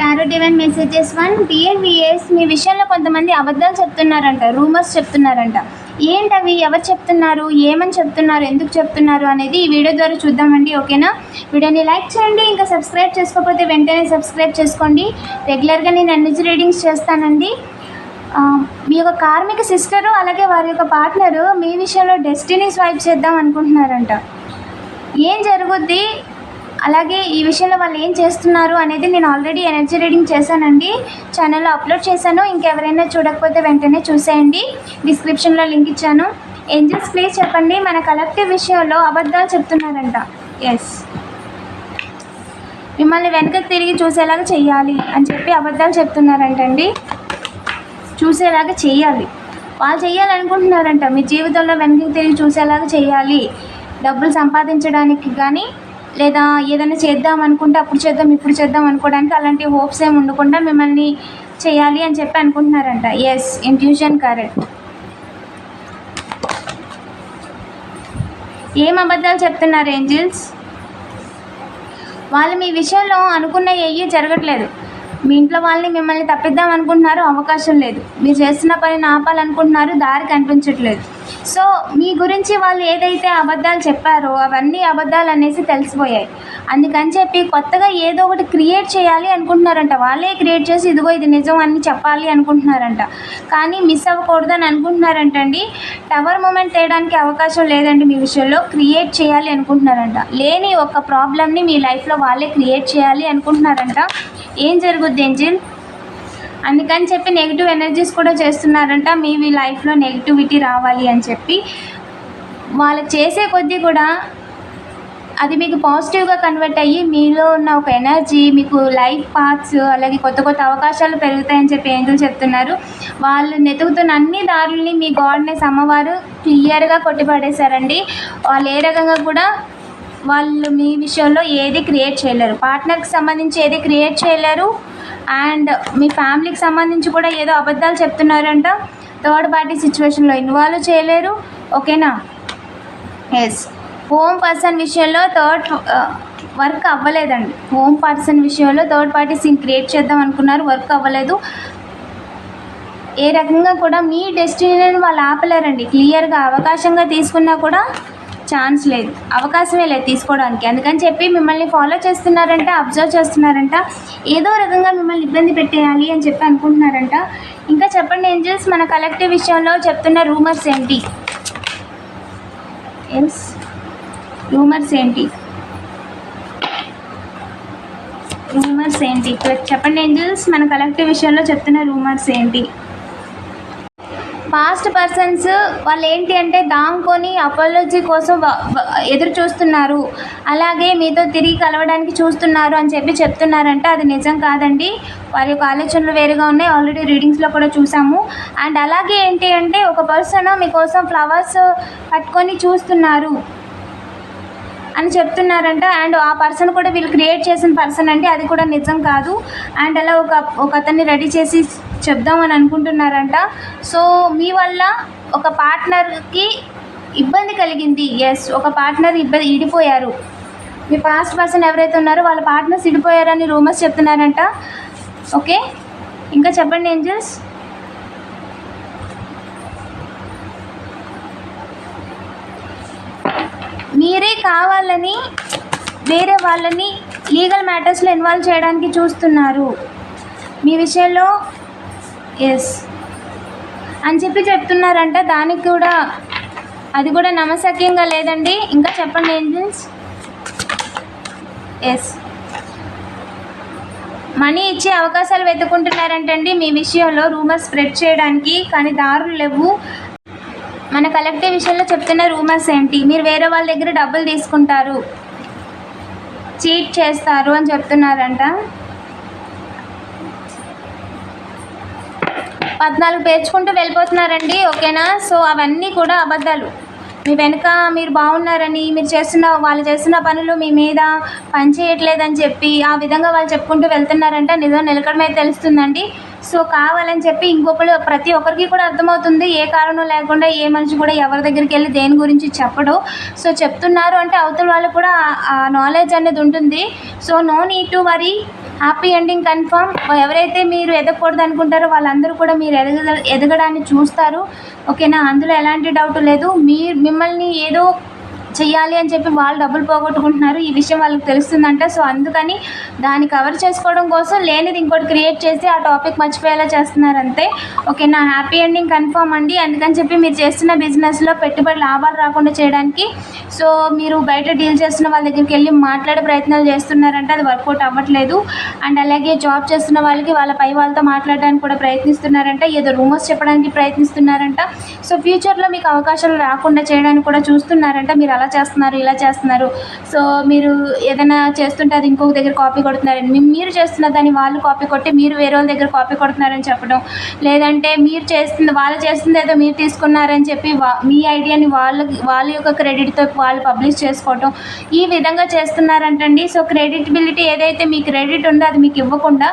డారో divine messages one డిఎన్విఎస్ మీ విషయంలో కొంతమంది అబద్ధాలు చెప్తున్నారంట రూమర్స్ చెప్తున్నారంట. ఏంటవి? ఎవరు చెప్తున్నారు? ఏమని చెప్తున్నారు? ఎందుకు చెప్తున్నారు? అనేది ఈ వీడియో ద్వారా చూద్దామండి ఓకేనా వీడియోని లైక్ చేయండి ఇంకా సబ్స్క్రైబ్ చేసుకోకపోతే వెంటనే సబ్స్క్రైబ్ చేసుకోండి. రెగ్యులర్గా నేను ఎనర్జీ రీడింగ్స్ చేస్తానండి. మీ యొక్క కార్మిక సిస్టరు అలాగే వారి యొక్క పార్ట్నరు మీ విషయంలో డెస్టినీ స్వైప్ చేద్దాం అనుకుంటున్నారంట. ఏం జరుగుద్ది? అలాగే ఈ విషయంలో వాళ్ళు ఏం చేస్తున్నారు అనేది నేను ఆల్రెడీ ఎనర్జీ రీడింగ్ చేశానండి. ఛానల్లో అప్లోడ్ చేశాను. ఇంకెవరైనా చూడకపోతే వెంటనే చూసేయండి. డిస్క్రిప్షన్లో లింక్ ఇచ్చాను. ఏంజల్స్ ప్లీజ్ చెప్పండి. మన కలెక్టివ్ విషయంలో అబద్ధాలు చెప్తున్నారంట. ఎస్ మిమ్మల్ని వెనకకి తిరిగి చూసేలాగా చేయాలి అని చెప్పి అబద్ధాలు చెప్తున్నారంటండి. చూసేలాగా చేయాలి వాళ్ళు చేయాలనుకుంటున్నారంట మీ జీవితంలో వెనక్కి తిరిగి చూసేలాగా చేయాలి డబ్బులు సంపాదించడానికి కానీ లేదా ఏదైనా చేద్దాం అనుకుంటే అప్పుడు చేద్దాం ఇప్పుడు చేద్దాం అనుకోవడానికి అలాంటి హోప్స్ ఏమి ఉండకుండా మిమ్మల్ని చేయాలి అని చెప్పి అనుకుంటున్నారంట. ఎస్ ఇంట్యూషన్ కరెక్ట్ ఏం అబద్ధాలు చెప్తున్నారు ఏంజిల్స్ వాళ్ళు మీ విషయంలో అనుకున్న ఏవి జరగట్లేదు. మీ ఇంట్లో వాళ్ళని మిమ్మల్ని తప్పిద్దాం అనుకుంటున్నారు అవకాశం లేదు. మీరు చేస్తున్న పనిని ఆపాలనుకుంటున్నారు దారి కనిపించట్లేదు. సో మీ గురించి వాళ్ళు ఏదైతే అబద్ధాలు చెప్పారో అవన్నీ అబద్ధాలు అనేసి తెలిసిపోయాయి. అందుకని చెప్పి కొత్తగా ఏదో ఒకటి క్రియేట్ చేయాలి అనుకుంటున్నారంట. వాళ్ళే క్రియేట్ చేసి ఇదిగో ఇది నిజం అని చెప్పాలి అనుకుంటున్నారంట. కానీ మిస్ అవ్వకూడదని అనుకుంటున్నారంటండి. టవర్ మూమెంట్ తేయడానికి అవకాశం లేదండి మీ విషయంలో. క్రియేట్ చేయాలి అనుకుంటున్నారంట. లేని ఒక ప్రాబ్లమ్ని మీ లైఫ్లో వాళ్ళే క్రియేట్ చేయాలి అనుకుంటున్నారంట. ఏం జరుగుద్ది ఏంజిల్ అందుకని చెప్పి నెగిటివ్ ఎనర్జీస్ కూడా చేస్తున్నారంట. మీ మీ లైఫ్లో నెగిటివిటీ రావాలి అని చెప్పి. వాళ్ళు చేసే కొద్దీ కూడా అది మీకు పాజిటివ్గా కన్వర్ట్ అయ్యి మీలో ఉన్న ఒక ఎనర్జీ మీకు లైఫ్ పాత్స్ అలాగే కొత్త కొత్త అవకాశాలు పెరుగుతాయని చెప్పి ఏంజలు చెప్తున్నారు. వాళ్ళు నెతుకుతున్న అన్ని దారుల్ని మీ గాడ్నెస్ అమ్మవారు క్లియర్గా కొట్టిపడేశారండి. వాళ్ళు ఏ రకంగా కూడా వాళ్ళు మీ విషయంలో ఏది క్రియేట్ చేయలేరు. పార్ట్నర్కి సంబంధించి ఏది క్రియేట్ చేయలేరు. అండ్ మీ ఫ్యామిలీకి సంబంధించి కూడా ఏదో అబద్ధాలు చెప్తున్నారంట. థర్డ్ పార్టీ సిచ్యువేషన్లో ఇన్వాల్వ్ చేయలేరు. ఓకేనా? ఎస్ హోమ్ పర్సన్ విషయంలో థర్డ్ వర్క్ అవ్వలేదండి. హోమ్ పర్సన్ విషయంలో థర్డ్ పార్టీ సీన్ క్రియేట్ చేద్దాం అనుకున్నారు. వర్క్ అవ్వలేదు. ఏ రకంగా కూడా మీ డెస్టినీని వాళ్ళు ఆపలేరండి. క్లియర్గా అవకాశంగా తీసుకున్నా కూడా ఛాన్స్ లేదు అవకాశమే లేదు తీసుకోవడానికి. అందుకని చెప్పి మిమ్మల్ని ఫాలో చేస్తున్నారంట అబ్జర్వ్ చేస్తున్నారంట ఏదో రకంగా మిమ్మల్ని ఇబ్బంది పెట్టేయాలి అని చెప్పి అనుకుంటున్నారంట. ఇంకా చెప్పండి ఏంజల్స్ మన కలెక్టివ్ విషయంలో చెప్తున్న రూమర్స్ ఏంటి? ఎస్ రూమర్స్ ఏంటి? రూమర్స్ ఏంటి? చెప్పండి ఏంజల్స్ మన కలెక్టివ్ విషయంలో చెప్తున్న రూమర్స్ ఏంటి? పాస్ట్ పర్సన్స్ వాళ్ళు ఏంటి అంటే దాంకొని అపాలజీ కోసం ఎదురు చూస్తున్నారు అలాగే మీతో తిరిగి కలవడానికి చూస్తున్నారు అని చెప్పి చెప్తున్నారంటే. అది నిజం కాదండి. వారి యొక్క ఆలోచనలు వేరుగా ఉన్నాయి. ఆల్రెడీ రీడింగ్స్లో కూడా చూసాము. అండ్ అలాగే ఏంటి అంటే ఒక పర్సన్ మీకోసం ఫ్లవర్స్ పట్టుకొని చూస్తున్నారు అని చెప్తున్నారంట. అండ్ ఆ పర్సన్ కూడా వీళ్ళు క్రియేట్ చేసిన పర్సన్ అండి. అది కూడా నిజం కాదు. అండ్ అలా ఒక ఒక అతన్ని రెడీ చేసి చెప్దామని అనుకుంటున్నారంట. సో మీ వల్ల ఒక పార్ట్నర్కి ఇబ్బంది కలిగింది. ఎస్ ఒక పార్ట్నర్ ఇబ్బంది ఇడిపోయారు. మీ పాస్ట్ పర్సన్ ఎవరైతే ఉన్నారో వాళ్ళ పార్ట్నర్స్ ఇడిపోయారని రూమర్స్ చెప్తున్నారంట. ఓకే ఇంకా చెప్పండి ఏంజల్స్ మీరే కావాలని వేరే వాళ్ళని లీగల్ మ్యాటర్స్లో ఇన్వాల్వ్ చేయడానికి చూస్తున్నారు. మీ విషయంలో ఎస్ అని చెప్పి చెప్తున్నారంట. దానికి కూడా అది కూడా నమ్మశక్యంగా లేదండి. ఇంకా చెప్పండి ఏంజల్స్? ఎస్ మనీ ఇచ్చే అవకాశాలు వెతుకుంటున్నారంటండి మీ విషయంలో రూమర్స్ స్ప్రెడ్ చేయడానికి కానీ దారులు లేవు. మన కలెక్టివ్ విషయంలో చెప్తున్న రూమర్స్ ఏంటి? మీరు వేరే వాళ్ళ దగ్గర డబ్బులు తీసుకుంటారు చీట్ చేస్తారు అని చెప్తున్నారంట. పద్నాలుగు పేర్చుకుంటూ వెళ్ళిపోతున్నారండి ఓకేనా? సో అవన్నీ కూడా అబద్ధాలు. మీ వెనుక మీరు బాగున్నారని మీరు చేస్తున్న వాళ్ళు చేస్తున్న పనులు మీ మీద పనిచేయట్లేదని చెప్పి ఆ విధంగా వాళ్ళు చెప్పుకుంటూ వెళ్తున్నారంటే. నిజం నిలకడమే తెలుస్తుందండి. సో కావాలని చెప్పి ఇంకొకరు ప్రతి ఒక్కరికి కూడా అర్థమవుతుంది. ఏ కారణం లేకుండా ఏ మనిషి కూడా ఎవరి దగ్గరికి వెళ్ళి దేని గురించి చెప్పడు. సో చెప్తున్నారు అంటే అవతల వాళ్ళు కూడా ఆ- ఆ నాలెడ్జ్ అనేది ఉంటుంది. So no need to worry happy ending confirm ఎవరైతే మీరు ఎదగకూడదు అనుకుంటారో వాళ్ళందరూ కూడా మీరు ఎదగ ఎదగడాన్ని చూస్తారు. ఓకేనా? అందులో ఎలాంటి డౌట్ లేదు. మీ మిమ్మల్ని ఏదో చెయ్యాలి అని చెప్పి వాళ్ళు డబ్బులు పోగొట్టుకుంటున్నారు. ఈ విషయం వాళ్ళకి తెలుస్తుందంట. సో అందుకని దాన్ని కవర్ చేసుకోవడం కోసం లేనిది ఇంకోటి క్రియేట్ చేసి ఆ టాపిక్ మర్చిపోయేలా చేస్తున్నారు అంతే ఓకే నా హ్యాపీ ఎండింగ్ కన్ఫర్మ్ అండి. అందుకని చెప్పి మీరు చేస్తున్న బిజినెస్లో పెట్టుబడి లాభాలు రాకుండా చేయడానికి సో మీరు బయట డీల్ చేస్తున్న వాళ్ళ దగ్గరికి వెళ్ళి మాట్లాడే ప్రయత్నాలు చేస్తున్నారంటే అది వర్కౌట్ అవ్వట్లేదు. అండ్ అలాగే జాబ్ చేస్తున్న వాళ్ళకి వాళ్ళ పై వాళ్ళతో మాట్లాడడానికి కూడా ప్రయత్నిస్తున్నారంట. ఏదో రూమర్స్ చెప్పడానికి ప్రయత్నిస్తున్నారంట. సో ఫ్యూచర్లో మీకు అవకాశాలు రాకుండా చేయడానికి కూడా చూస్తున్నారంట. మీరు అలా చేస్తున్నారు ఇలా చేస్తున్నారు. సో మీరు ఏదైనా చేస్తుంటే అది ఇంకొక దగ్గర కాపీ కొడుతున్నారని మీరు చేస్తున్న దాన్ని వాళ్ళు కాపీ కొట్టి మీరు వేరే వాళ్ళ దగ్గర కాపీ కొడుతున్నారని చెప్పడం. లేదంటే మీరు చేస్తుంది వాళ్ళు చేస్తుంది ఏదో మీరు తీసుకున్నారని చెప్పి వా మీ ఐడియాని వాళ్ళ వాళ్ళ యొక్క క్రెడిట్తో వాళ్ళు పబ్లిష్ చేసుకోవటం. ఈ విధంగా చేస్తున్నారంటండి. సో క్రెడిటబిలిటీ ఏదైతే మీ క్రెడిట్ ఉందో అది మీకు ఇవ్వకుండా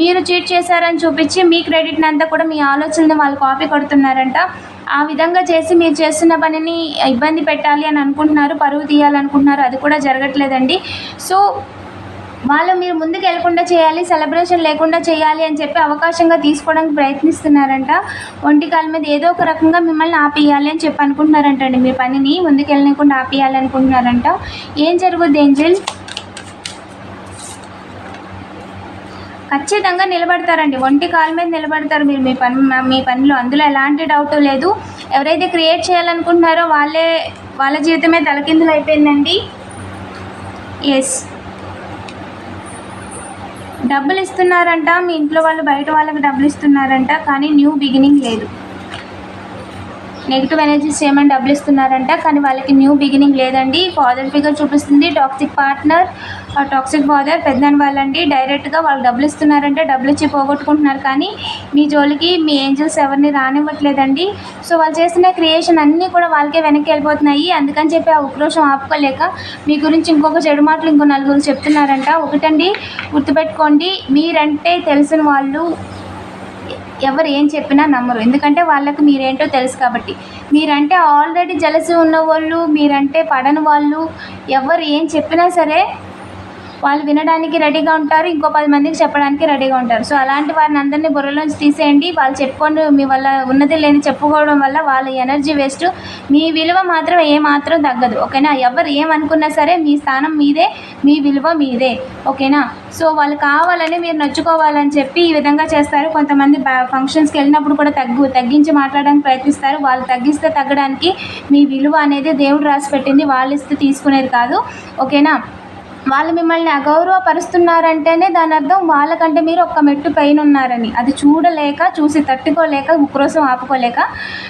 మీరు చీట్ చేశారని చూపించి మీ క్రెడిట్ని అంతా కూడా మీ ఆలోచనని వాళ్ళు కాపీ కొడుతున్నారంట. ఆ విధంగా చేసి మీరు చేస్తున్న పనిని ఇబ్బంది పెట్టాలి అని అనుకుంటున్నారు పరువు తీయాలనుకుంటున్నారు అది కూడా జరగట్లేదండి. సో వాళ్ళు మీరు ముందుకు వెళ్ళకుండా చేయాలి సెలబ్రేషన్ లేకుండా చేయాలి అని చెప్పి అవకాశంగా తీసుకోవడానికి ప్రయత్నిస్తున్నారంట. ఒంటి కాలు మీద ఏదో ఒక రకంగా మిమ్మల్ని ఆపేయాలి అని చెప్పి అనుకుంటున్నారంటండి. మీ పనిని ముందుకు వెళ్ళకుండా ఆపేయాలి అనుకుంటున్నారంట ఏం జరుగుద్ది ఏంజిల్? ఖచ్చితంగా నిలబడతారండి. ఒంటి కాలు మీద నిలబడతారు మీరు మీ పని మీ పనిలో. అందులో ఎలాంటి డౌట్ లేదు. ఎవరైతే క్రియేట్ చేయాలనుకుంటున్నారో వాళ్ళే వాళ్ళ జీవితమే తలకిందులు అయిపోయిందండి. ఎస్ డబ్బులు ఇస్తున్నారంట. మీ ఇంట్లో వాళ్ళు బయట వాళ్ళకి డబ్బులు ఇస్తున్నారంట. కానీ న్యూ బిగినింగ్ లేదు. నెగిటివ్ ఎనర్జీస్ ఏమైనా డబ్బులు ఇస్తున్నారంట కానీ వాళ్ళకి న్యూ బిగినింగ్ లేదండి. ఫాదర్ ఫిగర్ చూపిస్తుంది టాక్సిక్ పార్ట్నర్ టాక్సిక్ ఫాదర్ పెద్దనాన్న వాళ్ళండి డైరెక్ట్గా వాళ్ళు డబ్బులు ఇస్తున్నారంటే డబ్బులు ఇచ్చి పోగొట్టుకుంటున్నారు. కానీ మీ జోలికి మీ ఏంజల్స్ ఎవరిని రానివ్వట్లేదండి. సో వాళ్ళు చేస్తున్న క్రియేషన్ అన్నీ కూడా వాళ్ళకే వెనక్కి వెళ్ళిపోతున్నాయి. అందుకని చెప్పి ఆ ఉక్రోషం ఆపుకోలేక మీ గురించి ఇంకొక చెడు మాటలు ఇంకో నలుగురు చెప్తున్నారంట. ఒకటండి గుర్తుపెట్టుకోండి మీరంటే తెలిసిన వాళ్ళు ఎవరు ఏం చెప్పినా నమ్మరు. ఎందుకంటే వాళ్ళకి మీరేంటో తెలుసు కాబట్టి. మీరంటే ఆల్రెడీ జలసి ఉన్న వాళ్ళు మీరంటే పడని వాళ్ళు ఎవరు ఏం చెప్పినా సరే వాళ్ళు వినడానికి రెడీగా ఉంటారు ఇంకో పది మందికి చెప్పడానికి రెడీగా ఉంటారు. సో అలాంటి వారిని అందరినీ బుర్రలోంచి తీసేయండి. వాళ్ళు చెప్పుకొని మీ వల్ల ఉన్నది లేని చెప్పుకోవడం వల్ల వాళ్ళ ఎనర్జీ వేస్ట్. మీ విలువ మాత్రం ఏ మాత్రం తగ్గదు. ఓకేనా? ఎవరు ఏమనుకున్నా సరే మీ స్థానం మీదే మీ విలువ మీదే. ఓకేనా? సో వాళ్ళు కావాలని మీరు నచ్చుకోవాలని చెప్పి ఈ విధంగా చేస్తారు. కొంతమంది ఫంక్షన్స్కి వెళ్ళినప్పుడు కూడా తగ్గు తగ్గించి మాట్లాడడానికి ప్రయత్నిస్తారు. వాళ్ళు తగ్గిస్తే తగ్గడానికి మీ విలువ అనేది దేవుడు రాసి పెట్టింది. వాళ్ళు ఇస్తే తీసుకునేది కాదు. ఓకేనా? వాళ్ళు మిమ్మల్ని అగౌరవపరుస్తున్నారంటేనే దాని అర్థం వాళ్ళకంటే మీరు ఒక్క మెట్టు పైన ఉన్నారని అది చూడలేక చూసి తట్టుకోలేక ఉక్రోసం ఆపుకోలేక.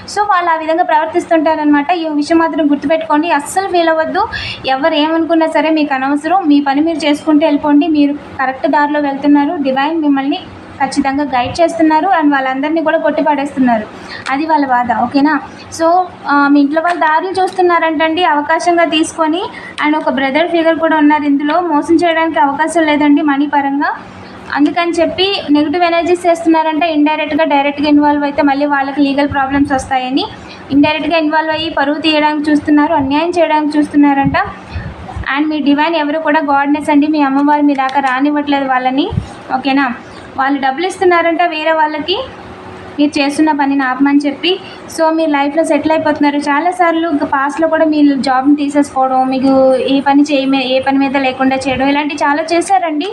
సో వాళ్ళు ఆ విధంగా ప్రవర్తిస్తుంటారనమాట ఈ విషయం మాత్రం గుర్తుపెట్టుకోండి. అస్సలు ఫీల్ అవ్వద్దు ఎవరు ఏమనుకున్నా సరే మీకు అనవసరం. మీ పని మీరు చేసుకుంటూ వెళ్ళిపోండి. మీరు కరెక్ట్ దారిలో వెళ్తున్నారు. డివైన్ మిమ్మల్ని ఖచ్చితంగా గైడ్ చేస్తున్నారు అండ్ వాళ్ళందరినీ కూడా కొట్టిపడేస్తున్నారు అది వాళ్ళ బాధ ఓకేనా? సో మీ ఇంట్లో వాళ్ళు దారులు చూస్తున్నారంటండి అవకాశంగా తీసుకొని అండ్ ఒక బ్రదర్ ఫిగర్ కూడా ఉన్నారు ఇందులో. మోసం చేయడానికి అవకాశం లేదండి మనీ పరంగా. అందుకని చెప్పి నెగిటివ్ ఎనర్జీస్ చేస్తున్నారంటే ఇండైరెక్ట్గా డైరెక్ట్గా ఇన్వాల్వ్ అయితే మళ్ళీ వాళ్ళకి లీగల్ ప్రాబ్లమ్స్ వస్తాయని ఇండైరెక్ట్గా ఇన్వాల్వ్ అయ్యి పరువు తీయడానికి చూస్తున్నారు అన్యాయం చేయడానికి చూస్తున్నారంట. అండ్ మీ డివైన్ ఎవరు కూడా గాడ్నెస్ అండి మీ అమ్మవారు మీ దాకా రానివ్వట్లేదు వాళ్ళని ఓకేనా? వాళ్ళు డబ్బులు ఇస్తున్నారంట వేరే వాళ్ళకి. మీరు చేస్తున్న పనిని ఆపమని చెప్పి. సో మీరు లైఫ్లో సెటిల్ అయిపోతున్నారు. చాలాసార్లు పాస్ట్లో కూడా మీరు జాబ్ని తీసేసుకోవడం మీకు ఏ పని చేయ ఏ పని మీద లేకుండా చేయడం ఇలాంటివి చాలా చేశారండి.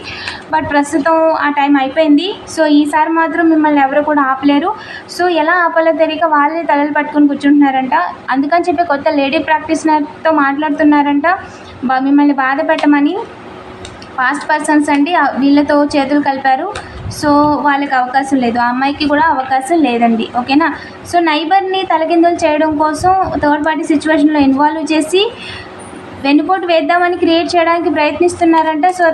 బట్ ప్రస్తుతం ఆ టైం అయిపోయింది. సో ఈసారి మాత్రం మిమ్మల్ని ఎవరు కూడా ఆపలేరు. సో ఎలా ఆపాలో తెలియక వాళ్ళే తలలు పట్టుకొని కూర్చుంటున్నారంట. అందుకని చెప్పి కొత్త లేడీ ప్రాక్టీస్నర్తో మాట్లాడుతున్నారంట. బా- మిమ్మల్ని బాధ పెట్టమని. పాస్ట్ పర్సన్స్ అండి వీళ్ళతో చేతులు కలిపారు. సో వాళ్ళకి అవకాశం లేదు. ఆ అమ్మాయికి కూడా అవకాశం లేదండి. ఓకేనా? సో నైబర్ని తలకిందులు చేయడం కోసం థర్డ్ పార్టీ సిచ్యువేషన్లో ఇన్వాల్వ్ చేసి వెన్నుపోటు వేద్దామని క్రియేట్ చేయడానికి ప్రయత్నిస్తున్నారంట. సో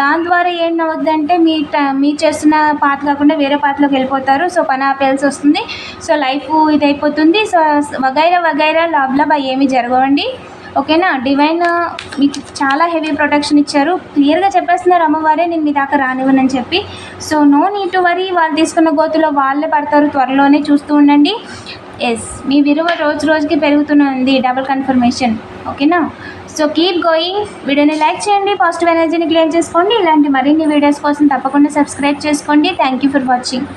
దాని ద్వారా ఏంటవుద్దంటే మీ మీ మీరు చేస్తున్న పాత కాకుండా వేరే పాతలోకి వెళ్ళిపోతారు. సో పని ఆపేయాల్సి వస్తుంది. సో లైఫ్ ఇది అయిపోతుంది సో వగైరా వగైరా లాబ్ లాబ్ అవి ఏమీ జరగవండి. ఓకేనా? డివైన్ మీకు చాలా హెవీ ప్రొటెక్షన్ ఇచ్చారు. క్లియర్గా చెప్పేస్తున్నారు అమ్మవారే నేను మీ దాకా రానివ్వనని చెప్పి. So no need to worry వాళ్ళు తీసుకున్న గోతులో వాళ్ళే పడతారు. త్వరలోనే చూస్తూ ఉండండి. ఎస్ మీ విలువ రోజు రోజుకి పెరుగుతున్నది. డబుల్ కన్ఫర్మేషన్ ఓకేనా? సో కీప్ గోయింగ్ వీడియోని లైక్ చేయండి. పాజిటివ్ ఎనర్జీని క్లియర్ చేసుకోండి. ఇలాంటి మరిన్ని వీడియోస్ కోసం తప్పకుండా సబ్స్క్రైబ్ చేసుకోండి. Thank you for watching